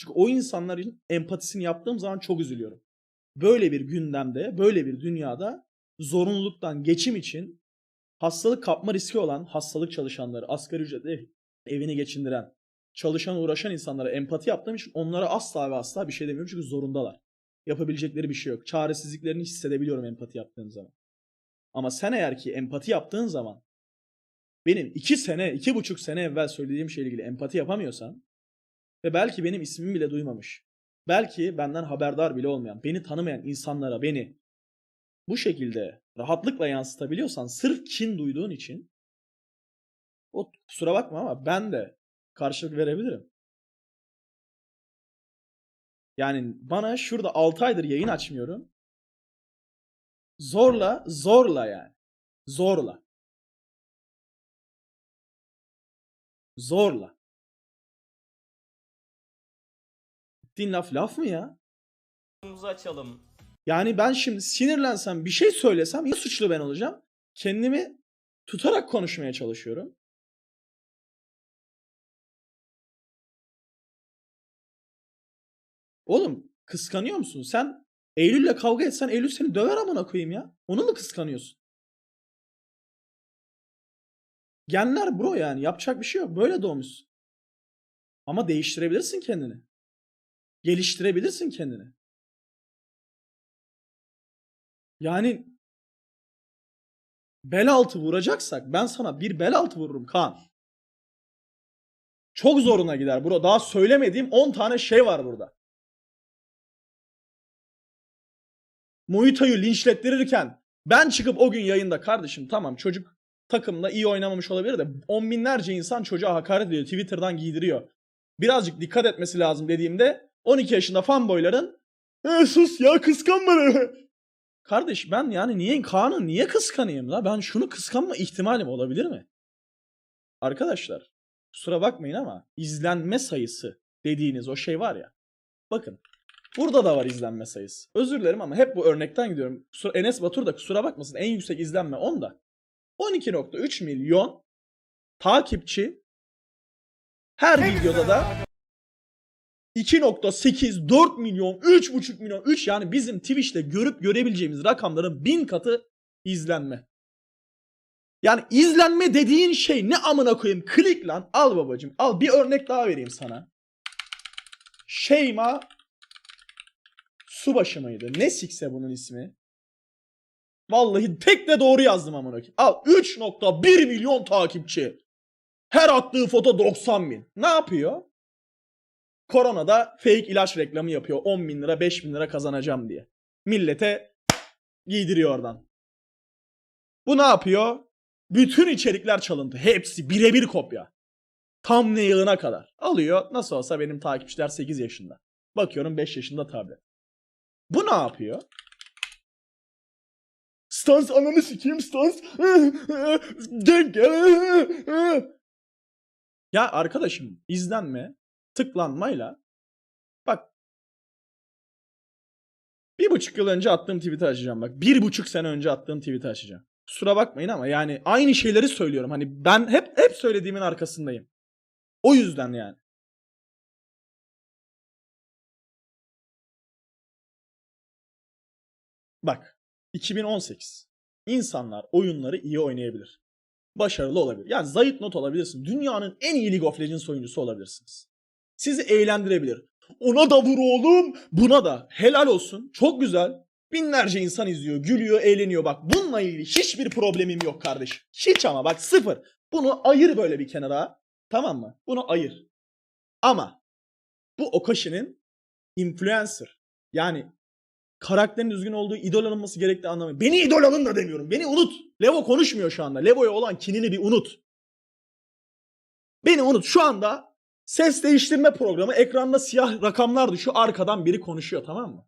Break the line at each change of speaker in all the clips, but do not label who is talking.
Çünkü o insanların empatisini yaptığım zaman çok üzülüyorum. Böyle bir gündemde, böyle bir dünyada zorunluluktan geçim için hastalık kapma riski olan hastalık çalışanları, asgari ücretle evini geçindiren, çalışan uğraşan insanlara empati yaptığım için onlara asla ve asla bir şey demiyorum çünkü zorundalar. Yapabilecekleri bir şey yok. Çaresizliklerini hissedebiliyorum empati yaptığım zaman. Ama sen eğer ki empati yaptığın zaman benim iki sene, iki buçuk sene evvel söylediğim şeyle ilgili empati yapamıyorsan ve belki benim ismimi bile duymamış, belki benden haberdar bile olmayan, beni tanımayan insanlara beni bu şekilde rahatlıkla yansıtabiliyorsan sırf kin duyduğun için o kusura bakma ama ben de karşılık verebilirim. Yani bana şurada 6 aydır yayın açmıyorum. Zorla, zorla yani. Zorla. Zorla. Din laf laf mı ya?
Yolumuzu açalım.
Yani ben şimdi sinirlensem bir şey söylesem ya suçlu ben olacağım. Kendimi tutarak konuşmaya çalışıyorum. Oğlum kıskanıyor musun? Sen Eylül'le kavga etsen Eylül seni döver amına koyayım ya. Onu mu kıskanıyorsun? Genler bro yani yapacak bir şey yok. Böyle doğmuşsun. Ama değiştirebilirsin kendini. Geliştirebilirsin kendini. Yani bel altı vuracaksak ben sana bir bel altı vururum Kaan. Çok zoruna gider bro. Daha söylemediğim 10 tane şey var burada. Muita'yı linçlettirirken ben çıkıp o gün yayında kardeşim tamam çocuk takımda iyi oynamamış olabilir de on binlerce insan çocuğa hakaret ediyor. Twitter'dan giydiriyor. Birazcık dikkat etmesi lazım dediğimde 12 yaşında fanboyların e, sus ya kıskanma. Kardeş ben yani niye Kaan'ı niye kıskanayım la? Ben şunu kıskanma ihtimalim olabilir mi? Arkadaşlar kusura bakmayın ama izlenme sayısı dediğiniz o şey var ya. Bakın burada da var izlenme sayısı. Özür dilerim ama hep bu örnekten gidiyorum. Kusura, Enes Batur da kusura bakmasın en yüksek izlenme 10'da. 12.3 milyon takipçi her videoda da 2.8, 4 milyon, 3.5 milyon, 3 yani bizim Twitch'te görüp görebileceğimiz rakamların bin katı izlenme. Yani izlenme dediğin şey ne amına koyayım? Klik lan. Al babacım. Al bir örnek daha vereyim sana. Şeyma Subaşı mıydı? Ne sikse bunun ismi? Vallahi tek de doğru yazdım amına koyayım. Al 3.1 milyon takipçi. Her attığı foto 90 bin. Ne yapıyor? Koronada fake ilaç reklamı yapıyor. 10 bin lira 5 bin lira kazanacağım diye. Millete giydiriyor oradan. Bu ne yapıyor? Bütün içerikler çalıntı. Hepsi birebir kopya. Tam ne yığına kadar. Alıyor. Nasıl olsa benim takipçiler 8 yaşında. Bakıyorum 5 yaşında tablet. Bu ne yapıyor? Stans ananı sikeyim stans. Denk. Ya arkadaşım izlenme tıklanmayla bak bir buçuk yıl önce attığım tweet'i açacağım bak. Bir buçuk sene önce attığım tweet'i açacağım. Kusura bakmayın ama yani aynı şeyleri söylüyorum. Hani ben hep hep söylediğimin arkasındayım. O yüzden yani. Bak 2018. İnsanlar oyunları iyi oynayabilir. Başarılı olabilir. Yani zayıf not olabilirsin. Dünyanın en iyi League of Legends oyuncusu olabilirsiniz. Sizi eğlendirebilir. Ona da vur oğlum. Buna da. Helal olsun. Çok güzel. Binlerce insan izliyor, gülüyor, eğleniyor. Bak bununla ilgili hiçbir problemim yok kardeş. Hiç ama bak sıfır. Bunu ayır böyle bir kenara. Tamam mı? Bunu ayır. Ama bu Okashi'nin influencer. Yani karakterin düzgün olduğu idol alınması gerektiği anlamı. Beni idol alın da demiyorum. Beni unut. Levo konuşmuyor şu anda. Levo'ya olan kinini bir unut. Beni unut. Şu anda ses değiştirme programı ekranda siyah rakamlar düşüyor. Arkadan biri konuşuyor tamam mı?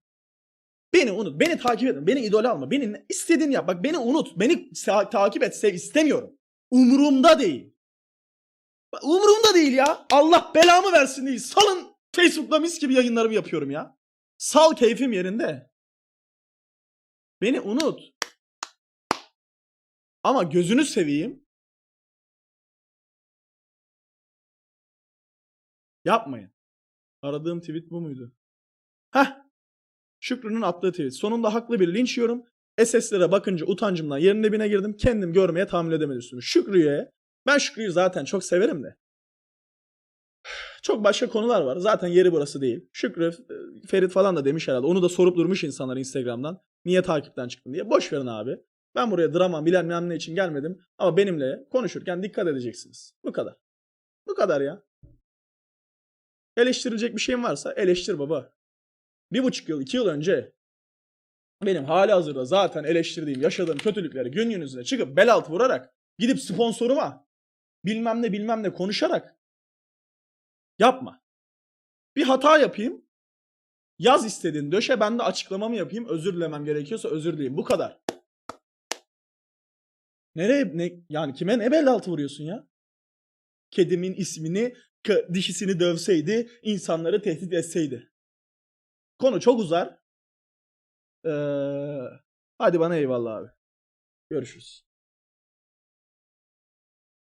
Beni unut. Beni takip etme. Beni idol alma. Beni istediğini yap. Bak beni unut. Beni takip et. Sev. istemiyorum. Umurumda değil. Umurumda değil ya. Allah belamı versin değil. Salın Facebook'ta mis gibi yayınlarımı yapıyorum ya. Sal keyfim yerinde. Beni unut. Ama gözünü seveyim. Yapmayın. Aradığım tweet bu muydu? Heh. Şükrü'nün attığı tweet. Sonunda haklı bir linç yiyorum. SS'lere bakınca utancımdan yerin dibine girdim. Kendim görmeye tahammül edemedim üstümü. Şükrü'ye ben Şükrü'yü zaten çok severim de. Çok başka konular var. Zaten yeri burası değil. Şükrü, Ferit falan da demiş herhalde. Onu da sorup durmuş insanlar Instagram'dan. Niye takipten çıktın diye. Boş verin abi. Ben buraya drama bilen ne için gelmedim. Ama benimle konuşurken dikkat edeceksiniz. Bu kadar. Bu kadar ya. Eleştirilecek bir şeyim varsa eleştir baba. Bir buçuk yıl, iki yıl önce benim hali hazırda zaten eleştirdiğim, yaşadığım kötülükleri gün yüzüne çıkıp bel altı vurarak gidip sponsoruma bilmem ne bilmem ne konuşarak yapma. Bir hata yapayım. Yaz istediğin döşe ben de açıklamamı yapayım. Özür dilemem gerekiyorsa özür dileyim. Bu kadar. Nereye ne yani kime ne bel altı vuruyorsun ya? Kedimin ismini dişisini dövseydi, insanları tehdit etseydi. Konu çok uzar. Ee, hadi bana eyvallah abi. Görüşürüz.